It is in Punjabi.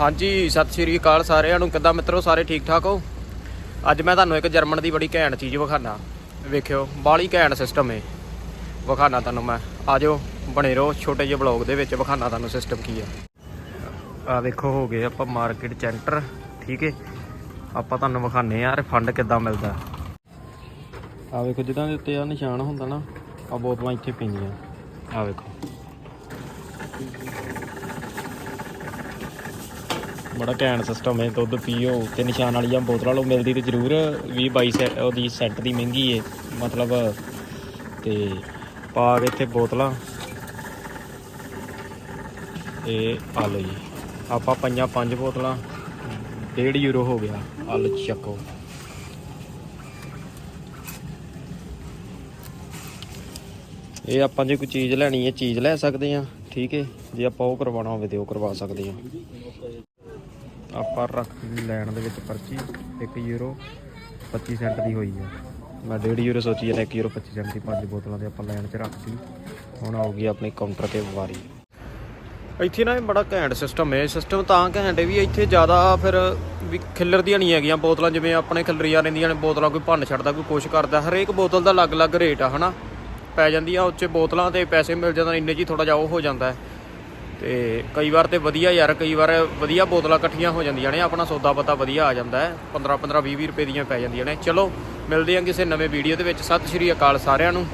ਹਾਂਜੀ, ਸਤਿ ਸ਼੍ਰੀ ਅਕਾਲ ਸਾਰਿਆਂ ਨੂੰ। ਕਿੱਦਾਂ ਮਿੱਤਰੋ, ਸਾਰੇ ਠੀਕ ਠਾਕ ਹੋ? ਅੱਜ ਮੈਂ ਤੁਹਾਨੂੰ ਇੱਕ ਜਰਮਨ ਦੀ ਬੜੀ ਘੈਂਟ ਚੀਜ਼ ਵਿਖਾਣਾ ਵੇਖਿਓ ਬਾਲੀ ਘੈਂਟ ਸਿਸਟਮ ਏ। ਵਿਖਾਣਾ ਤੁਹਾਨੂੰ ਮੈਂ। ਆਜੋ ਬਣੇ ਰਹੋ, ਛੋਟੇ ਜਿਹੇ ਬਲੌਗ ਦੇ ਵਿੱਚ ਵਿਖਾਣਾ ਤੁਹਾਨੂੰ ਸਿਸਟਮ ਕੀ ਆ। ਆ ਵੇਖੋ, ਹੋ ਗਏ ਆਪਾਂ ਮਾਰਕੀਟ ਸੈਂਟਰ ਠੀਕ ਏ? ਆਪਾਂ ਤੁਹਾਨੂੰ ਵਿਖਾਣੇ ਆ ਰਿਫੰਡ ਕਿੱਦਾਂ ਮਿਲਦਾ। ਆ ਵੇਖੋ, ਜਿੱਦਾਂ ਦੇ ਉੱਤੇ ਆ ਨਿਸ਼ਾਨ ਹੁੰਦਾ ਨਾ, ਆ ਬੋਤਲਾਂ ਇੱਥੇ ਪਈਆਂ। ਆ ਵੇਖੋ। ਬੜਾ ਘੈਂਟ ਸਿਸਟਮ ਹੈ, ਦੁੱਧ ਪੀਓ ਤੇ ਨਿਸ਼ਾਨ ਵਾਲੀਆਂ ਬੋਤਲਾਂ ਲਓ, ਮਿਲਦੀ ਤੇ ਜ਼ਰੂਰ 20 22 ਸੈ ਉਹਦੀ ਸੈੱਟ ਦੀ ਮਹਿੰਗੀ ਹੈ ਮਤਲਬ ਤੇ ਪਾ ਕੇ ਇੱਥੇ ਬੋਤਲਾਂ ਇਹ ਆ ਲਓ ਜੀ। ਆਪਾਂ ਪੰਜਾਂ ਪੰਜ ਬੋਤਲਾਂ 1.5 ਯੂਰੋ ਹੋ ਗਿਆ ਆ ਲਓ ਚੱਕੋ। ਇਹ ਆਪਾਂ ਜੇ ਕੋਈ ਚੀਜ਼ ਲੈਣੀ ਹੈ, ਚੀਜ਼ ਲੈ ਸਕਦੇ ਆ ਠੀਕ ਹੈ। ਜੇ ਆਪਾਂ ਉਹ ਕਰਵਾਉਣਾ ਹੋਵੇ ਤੇ ਉਹ ਕਰਵਾ ਸਕਦੇ ਆ ਆਪਾਂ ਰੱਖ ਲੈਣ ਦੇ ਵਿੱਚ ਪਰਚੀ 1 ਯੂਰੋ 25 ਸੈਂਟ ਦੀ ਹੋਈ ਆ। ਮੈਂ 1.5 ਯੂਰੋ ਸੋਚੀ ਜਾਂਦਾ 1 ਯੂਰੋ 25 ਸੈਂਟ ਦੀ ਪੰਜ ਬੋਤਲਾਂ ਦੇ ਆਪਾਂ ਲੈਣ 'ਚ ਰੱਖਤੀ ਹੁਣ ਆਊਗੀ ਆਪਣੀ ਕਾਊਂਟਰ ਤੇ ਵਾਰੀ। ਇੱਥੇ ਨਾ ਇਹ ਬੜਾ ਘੈਂਟ ਸਿਸਟਮ ਹੈ। ਸਿਸਟਮ ਤਾਂ ਘੈਂਟ ਹੈ ਵੀ ਇੱਥੇ ਜ਼ਿਆਦਾ ਫਿਰ ਵੀ ਖਿੱਲਰਦੀਆਂ ਨਹੀਂ ਹੈਗੀਆਂ ਬੋਤਲਾਂ ਜਿਵੇਂ ਆਪਣੇ ਖਿਲਰੀਆਂ ਰਹਿੰਦੀਆਂ ਨੇ ਬੋਤਲਾਂ ਕੋਈ ਭੰਨ ਛੱਡਦਾ ਕੋਈ ਕੁਛ ਕਰਦਾ ਹਰੇਕ ਬੋਤਲ ਦਾ ਅਲੱਗ-ਅਲੱਗ ਰੇਟ ਆ ਹਨਾ? ਪੈ ਜਾਂਦੀਆਂ ਉੱਚੇ ਬੋਤਲਾਂ ਤੇ ਪੈਸੇ ਮਿਲ ਜਾਂਦੇ ਇੰਨੇ ਜੀ ਥੋੜਾ ਜਿਹਾ ਉਹ ਹੋ ਜਾਂਦਾ ਹੈ। ਤੇ ਕਈ ਵਾਰ ਤੇ ਵਧੀਆ ਯਾਰ, ਕਈ ਵਾਰ ਵਧੀਆ ਬੋਤਲਾਂ ਇਕੱਠੀਆਂ ਹੋ ਜਾਂਦੀਆਂ ਨੇ, ਆਪਣਾ ਸੌਦਾ ਪਤਾ ਵਧੀਆ ਆ ਜਾਂਦਾ ਹੈ 15 15 20 20 ਰੁਪਏ ਦੀਆਂ ਪੈ ਜਾਂਦੀਆਂ ਨੇ। ਚਲੋ, ਮਿਲਦੇ ਹਾਂ ਕਿਸੇ ਨਵੇਂ ਵੀਡੀਓ ਦੇ ਵਿੱਚ। ਸਤਿ ਸ਼੍ਰੀ ਅਕਾਲ ਸਾਰਿਆਂ ਨੂੰ।